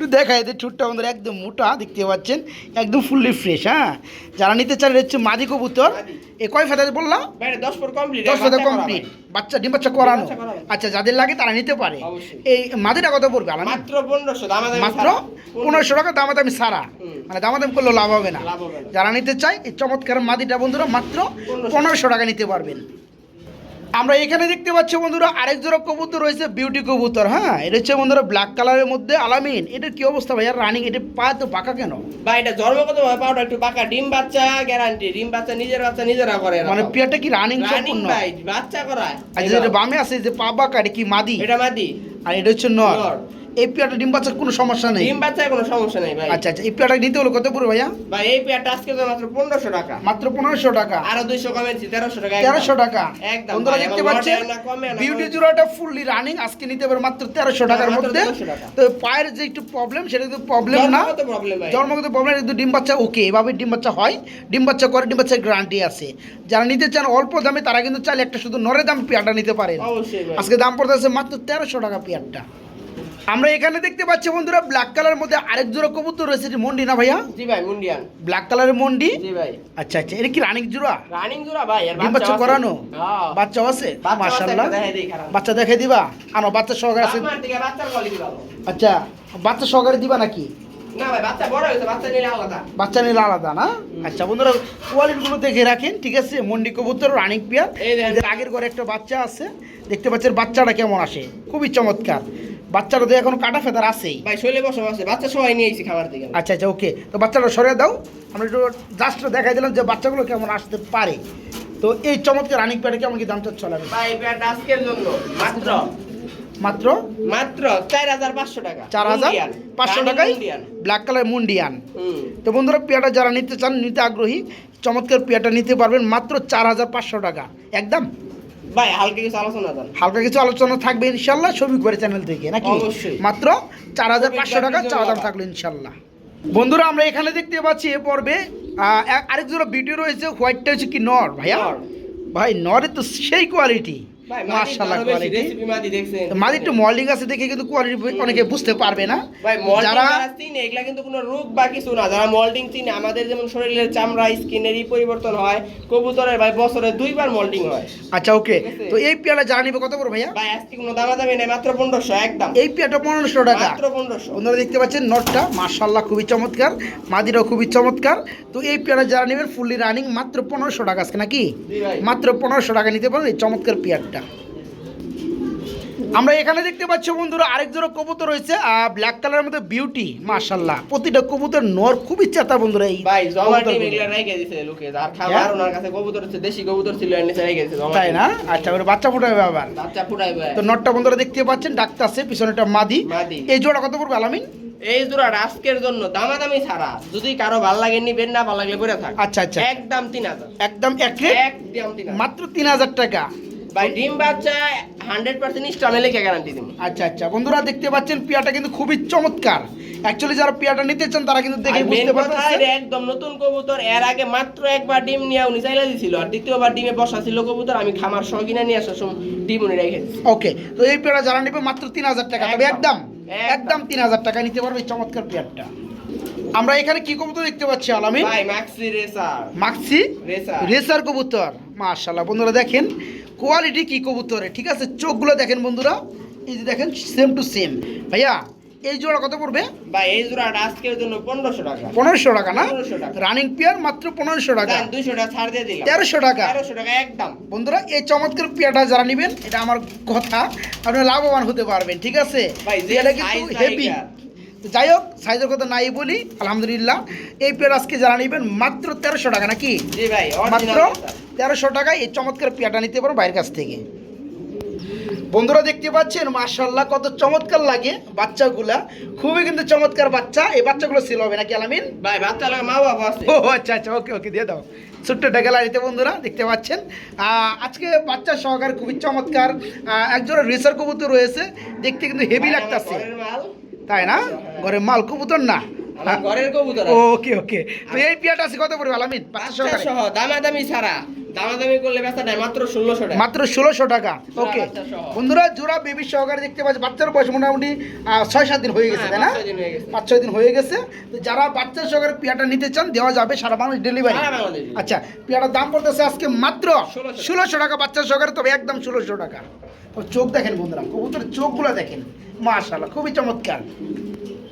একটু দেখা এদের ঠুটটা আমাদের একদম মোটা দেখতে পাচ্ছেন? একদম ফুললি ফ্রেশ হ্যাঁ? যারা নিতে চান হচ্ছে মাদি কবুতর। এ কয় ফেদা বললাম ভাই 10 পর কমপ্লিট দশ ফেদা কমপ্লিট বাচ্চা ডিম বাচ্চা করানো? আচ্ছা যাদের লাগে তারা নিতে পারে। এই মাদিটা কত পড়বে মাত্র 1500 দামাদামি মাত্র পনেরোশো টাকা দামাদামি সারা। মানে দামাদামি করলেও লাভ হবে না। লাভ হবে না। যারা নিতে চায় এই চমৎকার মাদিটা বন্ধুরা মাত্র পনেরোশো টাকা নিতে পারবেন। আমরা এখানে দেখতে পাচ্ছি বন্ধুরা আরেক জোড়া কবুতর রয়েছে বিউটি কবুতর হ্যাঁ? এটা হচ্ছে বন্ধুরা ব্ল্যাক কালারের মধ্যে আলামিন। এটার কি অবস্থা ভাই আর রানিং এটা পা তো বাঁকা কেন? ভাই এটা জন্মগত ভাবে পাউডার একটু পাকা ডিম বাচ্চা গ্যারান্টি ডিম বাচ্চা নিজের বাচ্চা নিজেরা করে মানে। পিয়াটা কি রানিং সম্পূর্ণ? ভাই বাচ্চা করায়। আচ্ছা যেটা বামে আছে যে পা বাঁকা এটা কি মাদি? এটা মাদি। আর এটা হচ্ছে নর। এই ডিম বাচ্চার কোনো সমস্যা নেই? ডিম বাচ্চায় কোনো সমস্যা নেই ভাই। আচ্ছা আচ্ছা এই নিতে হলো কত ভাইয়া? ভাই এই পেয়ারটা আজকে তো মাত্র 1500 টাকা। মাত্র পনেরোশো টাকা। আরও 200 কমেছি 1300 টাকা একদম। তেরোশো টাকা। একদম বন্ধুরা দেখতে পাচ্ছেন? কমে বিউটি কমে। জোড়াটা ফুললি রানিং আজকে নিতে পারে মাত্র তেরোশো টাকার মধ্যে। তো পায়ের যে একটু প্রবলেম সেটা কিন্তু প্রবলেম না। জন্মগত প্রবলেম কিন্তু ডিম বাচ্চা ওকে এভাবে ডিম বাচ্চা হয়। ডিম বাচ্চা করে ডিম বাচ্চার গ্যারান্টি আছে। যারা নিতে চান অল্প দামে তারা কিন্তু চাইলে একটা শুধু নরে দাম পেয়ারটা নিতে পারেন। আজকে দাম পড়তেছে মাত্র তেরোশো টাকা পেয়ারটা। আমরা এখানে দেখতে পাচ্ছি বন্ধুরা ব্ল্যাক কালার মধ্যে আরেক জোড়া কবুতর রয়েছে এটি মন্ডি না ভাইয়া? জি ভাই মুন্ডিয়ান ব্ল্যাক কালারের মন্ডি? জি ভাই। আচ্ছা আচ্ছা এটা কি রানিং জোড়া? রানিং জোড়া ভাই ডিম বাচ্চা করানো? হ্যাঁ। বাচ্চা আছে, মাশাআল্লাহ। দেখাই। বাচ্চা দেখে দিবা? আনো বাচ্চা সহকারে আছে। আচ্ছা বাচ্চা সহকারে দিবা নাকি? না ভাই বাচ্চা বড় হয়েছে বাচ্চা নিলে আলাদা। বাচ্চা নিলে আলাদা না? আচ্ছা বন্ধুরা কোয়ালিটিগুলো দেখে রাখেন ঠিক আছে? মন্ডি কবুতর রানিং পিয়ার এই দেখেন। আগের ঘরে একটা বাচ্চা আছে। দেখতে পাচ্ছেন বাচ্চাটা কেমন আসে? খুবই চমৎকার। বাচ্চাটা তো এখন কাটা ফেদার আছেই। ভাই শৈলে বসে আছে। বাচ্চা সবাই নিয়ে এসেছি খাবার থেকে আচ্ছা আচ্ছা ওকে। তো বাচ্চাটা সরিয়ে দাও। আমরা একটু জাস্ট দেখাই দিলাম যে বাচ্চাগুলো কেমন আসতে পারে। তো এই চমৎকার রানিং পিয়ারে কেমন কি দামটা চলাবে ভাই এই আজকের জন্য। মাত্র। মাত্র? মাত্র চার হাজার পাঁচশো টাকা। চার হাজার পাঁচশো টাকায় ব্ল্যাক কালার মুন্ডিয়ান। তো বন্ধুরা পেয়াটা যারা নিতে চান নিতে আগ্রহী চমৎকার পেয়াটা নিতে পারবেন মাত্র চার হাজার পাঁচশো টাকা। একদম? ভাই হালকা কিছু আলোচনা দেন। হালকা কিছু আলোচনা থাকবে ইনশাল্লাহ সবিক বাড়ি চ্যানেল থেকে নাকি? অবশ্যই। মাত্র চার হাজার পাঁচশো টাকা চার চাওয়া দাম থাকল ইনশাল্লাহ। বন্ধুরা আমরা এখানে দেখতে পাচ্ছি এ পর্বে আরেক জোড়া ভিডিও রয়েছে হোয়াইটটা হচ্ছে কি নর ভাইয়া? ভাই নরে তো সেই কোয়ালিটি ভাই মাশাল্লাহ কোয়ালিটি মাদি দেখছেন। মাদি একটু মল্ডিং আছে দেখে কিন্তু কোয়ালিটি অনেকে বুঝতে পারবে না। ভাই যারা যারা চিনে এগুলা কিন্তু কোনো রোগ বা কিছু না। যারা মল্টিং চিনে আমাদের যেমন শরীরের চামড়া স্কিনেরই পরিবর্তন হয় কবুতরের ভাই বছরে দুইবার মল্টিং হয়। আচ্ছা ওকে তো এই পেয়ারা জানা নিবে কত করে ভাইয়া? ভাই আজকে কোনো নেই মাত্র পনেরোশো একদম। এই পেয়ারটা পনেরোশো টাকা। মাত্র দেখতে পাচ্ছেন নটটা? খুবই চমৎকার। মাদিরাও খুবই চমৎকার। তো এই পেয়ারা যারা নেবেন ফুললি রানিং মাত্র পনেরোশো টাকা আজকে নাকি? মাত্র পনেরোশো টাকা নিতে পারেন এই চমৎকার পেয়ারটা। আমরা এখানে দেখতে পাচ্ছি বন্ধুরা আরেক জোড়া কবুতর রয়েছে ব্ল্যাক কালারের মধ্যে বিউটি মার্শাল্লাহ প্রতিটা কবুতর নর খুবই চেতা বন্ধুরা এই ভাই জমা টিম। এগুলা রেখে দিছে লোকে আর হ্যাঁ? খাবার ওনার কাছে কবুতর হচ্ছে দেশি কবুতর ছিল এর নিচে রেখে দিছে তাই না? আচ্ছা ওরা বাচ্চা ফুটাবে আবার বাচ্চা ফুটাই ভাই তো নটটা বন্ধুরা দেখতে পাচ্ছেন ডাক্তার আছে পিছনে একটা মাদি। এই জোড়া কত পড়বে আলামিন? এই জোড়া আজকের জন্য দামাদামি ছাড়া যদি কারও ভালো লাগে নিবেন না ভালো লাগলে পরে থাক। আচ্ছা আচ্ছা। একদম তিন হাজার। একদম একদম তিন হাজার। মাত্র তিন হাজার টাকা। ভাই ডিম বাচ্চা হান্ড্রেড পার্সেন্ট স্টামে গ্যারান্টি দিব? আচ্ছা আচ্ছা। বন্ধুরা দেখতে পাচ্ছেন পিয়াটা কিন্তু খুবই চমৎকার। অ্যাকচুয়ালি যারা পেয়ারটা নিতে চান তারা কিন্তু দেখে বুঝতে এটা একদম নতুন কবুতর এর আগে মাত্র একবার ডিম নিয়ে উনি চাইলা দিছিল আর দ্বিতীয়বার ডিমে বসা ছিল কবুতর আমি খামার সহ কিনে নিয়ে আসার সময় ডিম উনি রেখে ওকে তো এই পেয়ারটা যারা নেবে মাত্র তিন হাজার টাকা। তবে একদম একদম। তিন হাজার টাকা নিতে পারবে এই চমৎকার পেয়ারটা আমরা এখানে কি কবুতর দেখতে পাচ্ছি আলামিন ভাই maxi racer maxi racer racer কবুতর মাশাল্লাহ বন্ধুরা দেখেন কোয়ালিটি কি কবুতরে? ঠিক আছে চোখগুলো দেখেন বন্ধুরা। এই যে দেখেন সেম টু সেম ভাইয়া এই জোড়া কত পড়বে? ভাই এই জোড়াটা আজকের জন্য পনেরোশো টাকা। পনেরোশো টাকা না? 1500 টাকা। রানিং পেয়ার মাত্র পনেরোশো টাকা। দুইশো টাকা ছাড় দিয়ে দিলাম। তেরোশো টাকা। তেরোশো টাকা একদম। বন্ধুরা এই চমৎকার পেয়ারটা যারা নেবেন এটা আমার কথা আপনারা লাভবান হতে পারবেন ঠিক আছে? ভাই, হেভি। যাই হোক সাইজের কথা নাই বলি আলহামদুলিল্লাহ। এই পেয়ার আজকে যারা নেবেন মাত্র তেরোশো টাকা নাকি? মাত্র তেরোশো টাকায় এই চমৎকার পেয়ারটা নিতে পারো বাইরের কাছ থেকে। বন্ধুরা দেখতে পাচ্ছেন মাশাল্লাহ কত চমৎকার লাগে বাচ্চাগুলা। খুবই কিন্তু চমৎকার বাচ্চা। এই বাচ্চাগুলো সেল হবে নাকি আলামিন? ভাই বাচ্চা মা বাবা ও আচ্ছা আচ্ছা ওকে ওকে দিয়ে দাও। ছোট্ট ডেগালারিতে বন্ধুরা দেখতে পাচ্ছেন। আজকে বাচ্চা সহকারে খুবই চমৎকার। একজোড়া রেসার কবুতর রয়েছে। দেখতে কিন্তু হেভি লাগতাছে। তাই না? ঘরে মাল কবুতর না? ঘরের কবুতর ওকে ওকে তো এই পিয়াটা আছে কত পড়বে আলামিন? বাচ্চা বাচ্চা দামাদামি ছাড়া। দামাদামি করলে বেচা দেয় মাত্র ষোলোশো টাকা। মাত্র ষোলোশো টাকা। ওকে বন্ধুরা জোড়া বেবি সহকারে দেখতে পাচ্ছি বাচ্চার বয়স মোটামুটি ছয় সাত দিন হয়ে গেছে হ্যাঁ, তাই না? পাঁচ ছয় দিন হয়ে গেছে। তো যারা বাচ্চা সহকারে পিয়াটা নিতে চান দেওয়া যাবে সারা বাংলাদেশ ডেলিভারি আচ্ছা পিয়াটার দাম পড়তেছে আজকে মাত্র ষোলোশো টাকা। বাচ্চা সহকারে তবে একদম ষোলোশো টাকা। তো চোখ দেখেন বন্ধুরা কবুতরের চোখগুলো দেখেন। মাশাল্লাহ খুবই চমৎকার।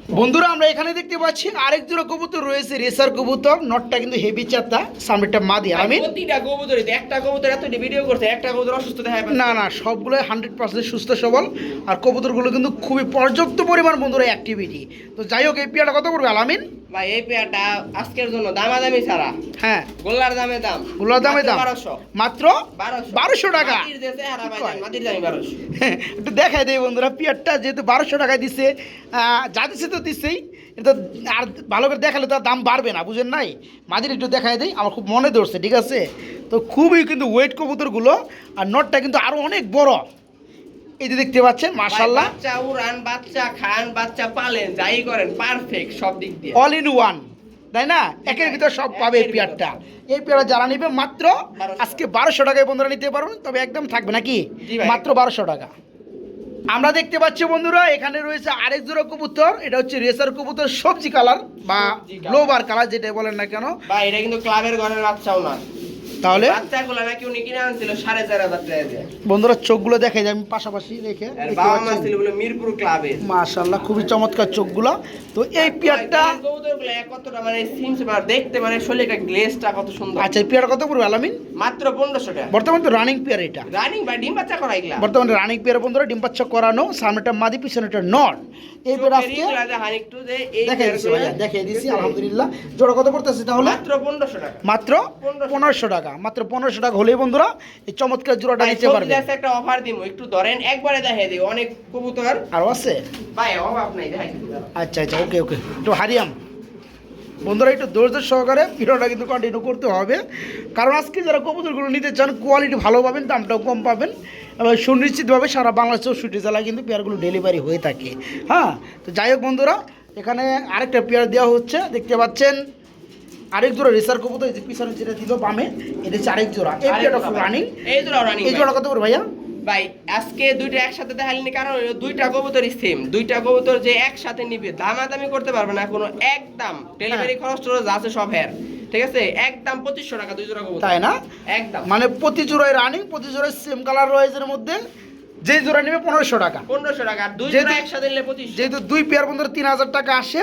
বন্ধুরা আমরা এখানে দেখতে পাচ্ছি আরেক জোড়া কবুতর রয়েছে রেসার কবুতর। নটটা কিন্তু হেভি চাতা সামনেটা মাদি আমি প্রতিটা কবুতরই একটা কবুতর এত ভিডিও করছে একটা কবুতর অসুস্থ দেখা না না সবগুলো হান্ড্রেড পার্সেন্ট সুস্থ সবল। আর কবুতরগুলো কিন্তু খুবই পর্যাপ্ত পরিমাণ বন্ধুরা অ্যাক্টিভিটি তো যাই হোক এই পেয়ারটা কত পড়বে আলামিন? ভাই এই পেয়ারটা আজকের জন্য দামাদামি ছাড়া। হ্যাঁ। গোল্লার দামে দাম। গোল্লার দামে দাম। বারোশো। মাত্র বারোশো। টাকা? মাটির দেশে হারা ভাই মাটির দামি বারোশো। একটু দেখাই দেয় বন্ধুরা পিয়ারটা যেহেতু বারোশো টাকায় আহ, যা দিচ্ছে তো দিচ্ছেই এটা আর ভালো করে দেখালে তো দাম বাড়বে না বুঝেন নাই? মাঝের একটু দেখাই দেয় আমার খুব মনে ধরছে ঠিক আছে? তো খুবই কিন্তু ওয়েট কবুতরগুলো আর নটটা কিন্তু আরও অনেক বড়। এই যে দেখতে পাচ্ছেন মাশাল্লাহ বাচ্চা উড়ান বাচ্চা খান বাচ্চা পালেন যাই করেন পারফেক্ট সব দিক দিয়ে। অল ইন ওয়ান তাই না? একের ভিতরে সব পাবে এই পেয়ারটা। এই পেয়ারটা যারা নিবে মাত্র আজকে বারোশো টাকায় বন্ধুরা নিতে পারবেন তবে একদম থাকবে নাকি? মাত্র বারোশো টাকা। আমরা দেখতে পাচ্ছি বন্ধুরা এখানে রয়েছে আরেক জোড়া কবুতর এটা হচ্ছে রেসার কবুতর সবজি কালার বা লোবার কালার যেটা বলেন না কেন। বা এটা কিন্তু ক্লাবের ঘরের বাচ্চাও না। তাহলে? বাচ্চাগুলো নাকি উনি কিনে আনছিল সাড়ে চার হাজার টাকা দিয়ে। বন্ধুরা চোখগুলো দেখে যায় আমি পাশাপাশি রেখে আর বাবা মা ছিল বলে মিরপুর ক্লাবে। খুবই চমৎকার চোখগুলো। তো এই পেয়ারটা কতটা মানে সিমস মানে দেখতে মানে শরীরটা গ্লেজটা কত সুন্দর। আচ্ছা এই পেয়ারটা কত পড়বে আলামিন? মাত্র পনেরোশো টাকা। বর্তমান তো রানিং পেয়ার এটা। রানিং ডিম বাচ্চা করা এগুলা? বর্তমানে রানিং পেয়ার বন্ধুরা ডিম বাচ্চা করানো সামনেটা মাদি পিছনেটা এই পেয়ার আজকে দেখাই ভাইয়া দেখাই আলহামদুলিল্লাহ। জোড়া কত পড়তেছে তাহলে? মাত্র পনেরোশো টাকা। মাত্র 1500 পনেরোশো টাকা। মাত্র পনেরোশো টাকা হলেই বন্ধুরা এই চমৎকার জোড়াটা নিতে পারবে। একটা অফার দিব একটু ধরেন একবারে দেখাই দিই অনেক কবুতর। আরও আছে? ভাই অভাব নাই দেখাই দিই। আচ্ছা আচ্ছা ওকে ওকে। একটু হারিয়াম। বন্ধুরা একটু ধৈর্য সহকারে ভিডিওটা কিন্তু কন্টিনিউ করতে হবে। কারণ আজকে যারা কবুতরগুলো নিতে চান কোয়ালিটি ভালো পাবেন দামটাও কম পাবেন। এবং সুনিশ্চিতভাবে সারা বাংলাদেশ চৌষট্টি জেলায় কিন্তু পেয়ারগুলো ডেলিভারি হয়ে থাকে। হ্যাঁ? তো যাই হোক বন্ধুরা এখানে আরেকটা পেয়ার দেওয়া হচ্ছে। দেখতে পাচ্ছেন আরেক জোড়া রেসার কবুতর এই যে পিছনে যেটা দিল বামে এটা হচ্ছে আরেক জোড়া। এই পেয়ারটা ফুল রানিং এই জোড়া রানিং এই জোড়া কত করে ভাইয়া? ভাই আজকে দুইটা একসাথে দেখালিনি কারণ দুইটা কবুতরই সেম দুইটা কবুতর যে একসাথে নিবে দামাদামি করতে পারবে না কোনো একদম ডেলিভারি হ্যাঁ। খরচ টরচ আছে সব হের ঠিক আছে? একদম পঁচিশশো টাকা দুই জোড়া কবুতর। তাই না? একদম। মানে প্রতি জোড়ায় রানিং প্রতি জোড়ায় সেম কালার রয়েছে এর মধ্যে। যে জোড়া নেবে পনেরোশো টাকা। পনেরোশো টাকা আর দুই জোড়া একসাথে নিলে পঁচিশশো। যেহেতু দুই পেয়ার বন্ধুরা তিন হাজার টাকা আসে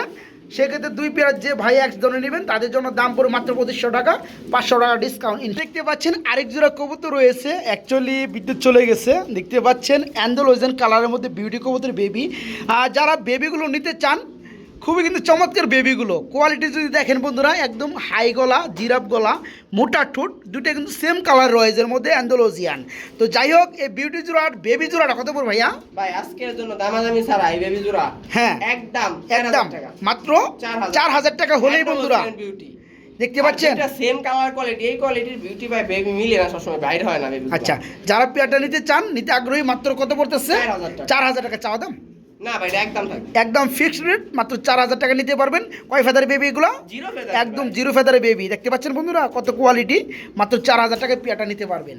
সেক্ষেত্রে দুই পেয়ার যে ভাই এক ধরনের নেবেন, তাদের জন্য দাম পড়ে মাত্র পঁচিশশো টাকা, পাঁচশো টাকা ডিসকাউন্ট দেখতে পাচ্ছেন আরেক জোড়া কবুতর রয়েছে অ্যাকচুয়ালি বিদ্যুৎ চলে গেছে। দেখতে পাচ্ছেন অ্যান্ডোলোজেন কালারের মধ্যে বিউটি কবুতর বেবি আর যারা বেবিগুলো নিতে চান খুবই কিন্তু চমৎকার বেবিগুলো কোয়ালিটি যদি দেখেন বন্ধুরা একদম হাই গলা জিরাফ গলা মোটা ঠোঁট দুটো কিন্তু সেম কালার রয়েছে এর মধ্যে অ্যান্ডোলোজিয়ান তো যাই হোক এই বিউটি জোড়ার বেবি জোড়াটা কত পড়বে ভাইয়া? ভাই আজকের জন্য দামাদামি ছাড়া এই বেবি জোড়া হ্যাঁ। একদম একদম। টাকা। মাত্র 4,000 চার হাজার টাকা হলেই বন্ধুরা। বিউটি দেখতে পাচ্ছেন? এটা সেম কালার কোয়ালিটি এই কোয়ালিটির বিউটি ভাই বেবি মিলে না সবসময় বাইরে হয় না বেবি আচ্ছা যারা পেয়ারটা নিতে চান নিতে আগ্রহী মাত্র কত পড়তেছে? 4,000 টাকা। চার হাজার টাকা চাওয়া দাম? না ভাই একদম একদম ফিক্সড রেট মাত্র চার হাজার টাকা নিতে পারবেন। কয় ফেদার বেবি এগুলো? একদম জিরো ফেদার বেবি দেখতে পাচ্ছেন বন্ধুরা কত কোয়ালিটি মাত্র চার হাজার টাকায় পেয়াটা নিতে পারবেন।